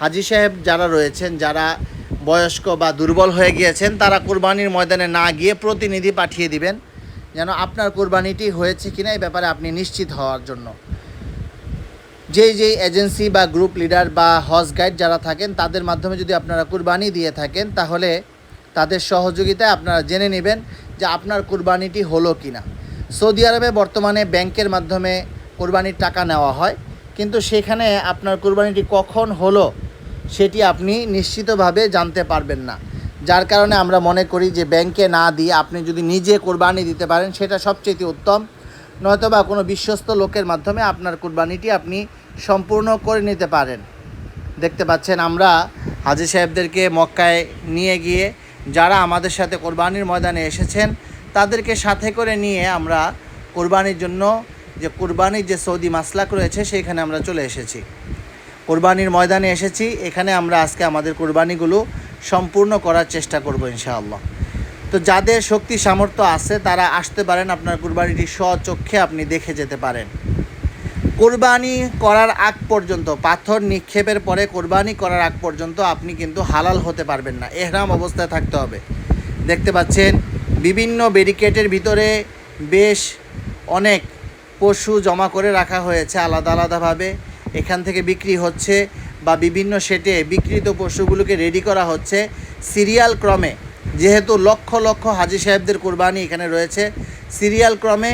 হাজি সাহেব যারা রয়েছেন, যারা বয়স্ক বা দুর্বল হয়ে গিয়েছেন, তারা কোরবানির ময়দানে না গিয়ে প্রতিনিধি পাঠিয়ে দিবেন যেন আপনার কোরবানিটি হয়েছে কিনা এই ব্যাপারে আপনি নিশ্চিত হওয়ার জন্য। যেই যেই এজেন্সি বা গ্রুপ লিডার বা হজ গাইড যারা থাকেন, তাদের মাধ্যমে যদি আপনারা কুরবানি দিয়ে থাকেন, তাহলে তাদের সহযোগিতায় আপনারা জেনে নেবেন যে আপনার কুরবানিটি হলো কি না সৌদি আরবে বর্তমানে ব্যাংকের মাধ্যমে কোরবানির টাকা নেওয়া হয়, কিন্তু সেখানে আপনার কুরবানিটি কখন হলো সেটি আপনি নিশ্চিতভাবে জানতে পারবেন না। যার কারণে আমরা মনে করি যে ব্যাংকে না দিয়ে আপনি যদি নিজে কোরবানি দিতে পারেন, সেটা সবচেয়ে উত্তম। নয়তোবা কোনো বিশ্বস্ত লোকের মাধ্যমে আপনার কুরবানিটি আপনি সম্পূর্ণ করে নিতে পারেন। দেখতে পাচ্ছেন আমরা হাজি সাহেবদেরকে মক্কায় নিয়ে গিয়ে, যারা আমাদের সাথে কোরবানির ময়দানে এসেছেন, তাদেরকে সাথে করে নিয়ে আমরা কোরবানির জন্য যে কোরবানির যে সৌদি মাসলাক রয়েছে সেইখানে আমরা চলে এসেছি। কোরবানির ময়দানে এসেছি। এখানে আমরা আজকে আমাদের কোরবানিগুলো সম্পূর্ণ করার চেষ্টা করব ইনশাআল্লাহ। তো যাদের শক্তি সামর্থ্য আছে, তারা আসতে পারেন, আপনার কুরবানিটি স্বচক্ষে আপনি দেখে যেতে পারেন। কোরবানি করার আগ পর্যন্ত, পাথর নিক্ষেপের পরে কোরবানি করার আগ পর্যন্ত আপনি কিন্তু হালাল হতে পারবেন না। এহরাম অবস্থায় থাকতে হবে। দেখতে পাচ্ছেন, বিভিন্ন ব্যারিকেডের ভিতরে বেশ অনেক পশু জমা করে রাখা হয়েছে আলাদা আলাদাভাবে। এখান থেকে বিক্রি হচ্ছে বা বিভিন্ন সেটে বিক্রিত পশুগুলোকে রেডি করা হচ্ছে সিরিয়াল ক্রমে। যেহেতু লক্ষ লক্ষ হাজি সাহেবদের কোরবানি এখানে রয়েছে, সিরিয়াল ক্রমে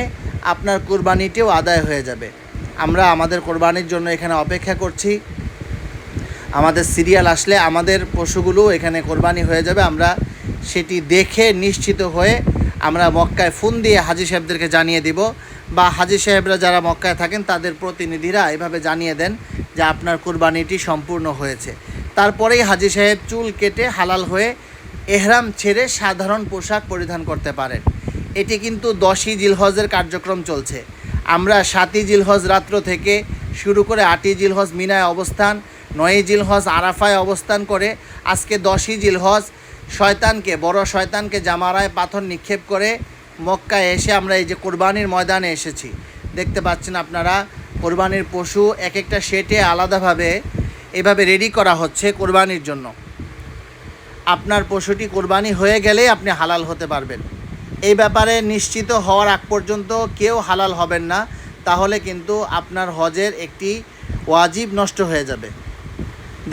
আপনার কোরবানিটিও আদায় হয়ে যাবে। আমরা আমাদের কোরবানির জন্য এখানে অপেক্ষা করছি। আমাদের সিরিয়াল আসলে আমাদের পশুগুলো এখানে কোরবানি হয়ে যাবে। আমরা সেটি দেখে নিশ্চিত হয়ে আমরা মক্কায় ফোন দিয়ে হাজি সাহেবদেরকে জানিয়ে দিব। বা হাজি সাহেবরা যারা মক্কায় থাকেন, তাদের প্রতিনিধিরা এভাবে জানিয়ে দেন যে আপনার কোরবানিটি সম্পূর্ণ হয়েছে। তারপরেই হাজি সাহেব চুল কেটে হালাল হয়ে এহরাম ছেড়ে সাধারণ পোশাক পরিধান করতে পারেন। এটি কিন্তু দশই জিলহজের কার্যক্রম চলছে। আমরা সাতই জিলহজ রাত্র থেকে শুরু করে আটই জিলহজ মিনায় অবস্থান, নয়ই জিলহজ আরাফায় অবস্থান করে আজকে দশই জিলহজ শয়তানকে, বড় শয়তানকে জামারায় পাথর নিক্ষেপ করে মক্কায় এসে আমরা এই যে কোরবানির ময়দানে এসেছি। দেখতে পাচ্ছেন আপনারা, কোরবানির পশু এক একটা সেটে আলাদাভাবে এভাবে রেডি করা হচ্ছে কোরবানির জন্য। আপনার পশুটি কোরবানি হয়ে গেলেই আপনি হালাল হতে পারবেন। এই ব্যাপারে নিশ্চিত হওয়ার আগ পর্যন্ত কেউ হালাল হবেন না, তাহলে কিন্তু আপনার হজের একটি ওয়াজিব নষ্ট হয়ে যাবে।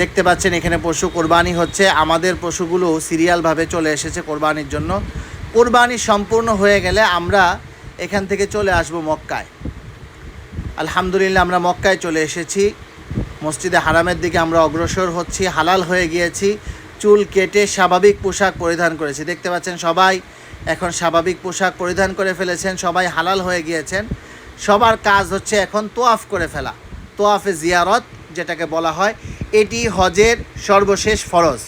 দেখতে পাচ্ছেন, এখানে পশু কোরবানি হচ্ছে। আমাদের পশুগুলো সিরিয়ালভাবে চলে এসেছে কোরবানির জন্য। কোরবানি সম্পূর্ণ হয়ে গেলে আমরা এখান থেকে চলে আসব মক্কায়। আলহামদুলিল্লাহ, আমরা মক্কায় চলে এসেছি। মসজিদে হারামের দিকে আমরা অগ্রসর হচ্ছি, হালাল হয়ে গিয়েছি। চুল কেটে স্বাভাবিক পোশাক পরিধান করেছি। দেখতে পাচ্ছেন সবাই, এখন স্বাভাবিক পোশাক পরিধান করে ফেলেছেন, সবাই হালাল হয়ে গিয়েছেন। সবার কাজ হচ্ছে এখন তোয়াফ করে ফেলা। তোয়াফে জিয়ারত যেটাকে বলা হয় এটি হজের সর্বশেষ ফরজ।